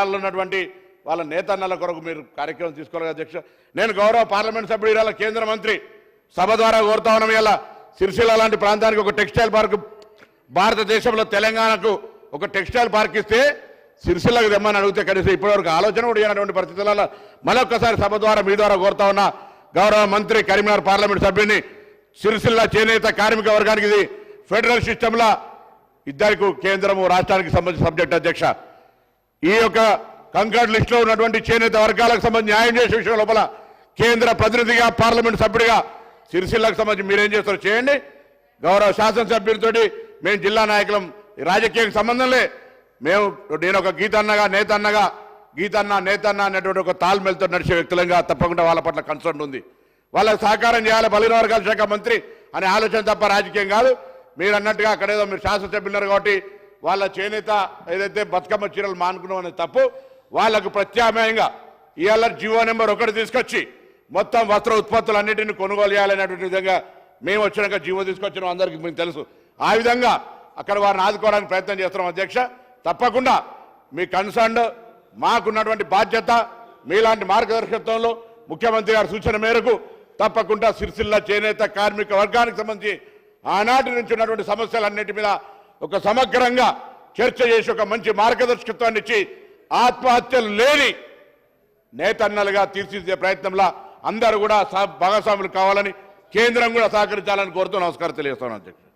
ఉన్నటువంటి వాళ్ళ నేతన్నల కొరకు మీరు కార్యక్రమం తీసుకోవాలి అధ్యక్ష. నేను గౌరవ పార్లమెంట్ సభ్యుడు ఇవాళ కేంద్ర మంత్రి సభ ద్వారా కోరుతా ఉన్నాం. ఇలా సిరిసిల్ల లాంటి ప్రాంతానికి ఒక టెక్స్టైల్ పార్క్ భారతదేశంలో తెలంగాణకు ఒక టెక్స్టైల్ పార్క్ ఇస్తే సిరిసిల్లకు తెమ్మని అడిగితే కనీసం ఇప్పటివరకు ఆలోచన కూడా చేయనటువంటి పరిస్థితులలో మరొకసారి సభ ద్వారా మీ ద్వారా కోరుతా ఉన్న గౌరవ మంత్రి కరీంనగర్ పార్లమెంట్ సభ్యుని సిరిసిల్ల చేనేత కార్మిక వర్గానికి ఇది ఫెడరల్ సిస్టంలో ఇద్దరికి కేంద్రము రాష్ట్రానికి సంబంధించిన సబ్జెక్ట్ అధ్యక్ష. ఈ యొక్క కంకడ్ లిస్ట్లో ఉన్నటువంటి చేనేత వర్గాలకు సంబంధించి న్యాయం చేసే విషయం లోపల కేంద్ర ప్రతినిధిగా పార్లమెంట్ సభ్యుడిగా సిరిసిల్లకు సంబంధించి మీరేం చేస్తారో చేయండి. గౌరవ శాసనసభ్యులతోటి మేము జిల్లా నాయకులం రాజకీయం సంబంధం సంబంధంలే మేము నేను ఒక గీతన్నగా నేతన్నగా గీతన్న నేతన్న అనేటువంటి ఒక తాల్మెల్తో నడిచే వ్యక్తులంగా తప్పకుండా వాళ్ళ పట్ల కన్సర్న్ ఉంది. వాళ్ళకి సహకారం చేయాలి బలిన వర్గాల శాఖ మంత్రి అనే ఆలోచన తప్ప రాజకీయం కాదు. మీరు అన్నట్టుగా అక్కడేదో మీరు శాసనసభ్యులున్నారు కాబట్టి వాళ్ళ చేనేత ఏదైతే బతుకమ్మ చీరలు మానుకున్నాం అనేది తప్పు వాళ్ళకు ప్రత్యామ్నాయంగా ఇవాళ జియో నెంబర్ ఒకటి తీసుకొచ్చి మొత్తం వస్త్ర ఉత్పత్తులు అన్నిటిని కొనుగోలు చేయాలనేటువంటి విధంగా మేము వచ్చినాక జీవో తీసుకొచ్చిన అందరికీ మీకు తెలుసు. ఆ విధంగా అక్కడ వారిని ఆదుకోవడానికి ప్రయత్నం చేస్తున్నాం అధ్యక్ష. తప్పకుండా మీ కన్సర్న్ మాకున్నటువంటి బాధ్యత మీలాంటి మార్గదర్శకత్వంలో ముఖ్యమంత్రి గారి సూచన మేరకు తప్పకుండా సిరిసిల్ల చేనేత కార్మిక వర్గానికి సంబంధించి ఆనాటి నుంచి ఉన్నటువంటి సమస్యలన్నిటి మీద ఒక సమగ్రంగా చర్చ చేసి ఒక మంచి మార్గదర్శకత్వాన్ని ఇచ్చి ఆత్మహత్యలు లేని నేతన్నలుగా తీర్చిదిద్దే ప్రయత్నంలో అందరూ కూడా భాగస్వాములు కావాలని కేంద్రం కూడా సహకరించాలని కోరుతూ నమస్కారం తెలియజేస్తాను అధ్యక్షుడు.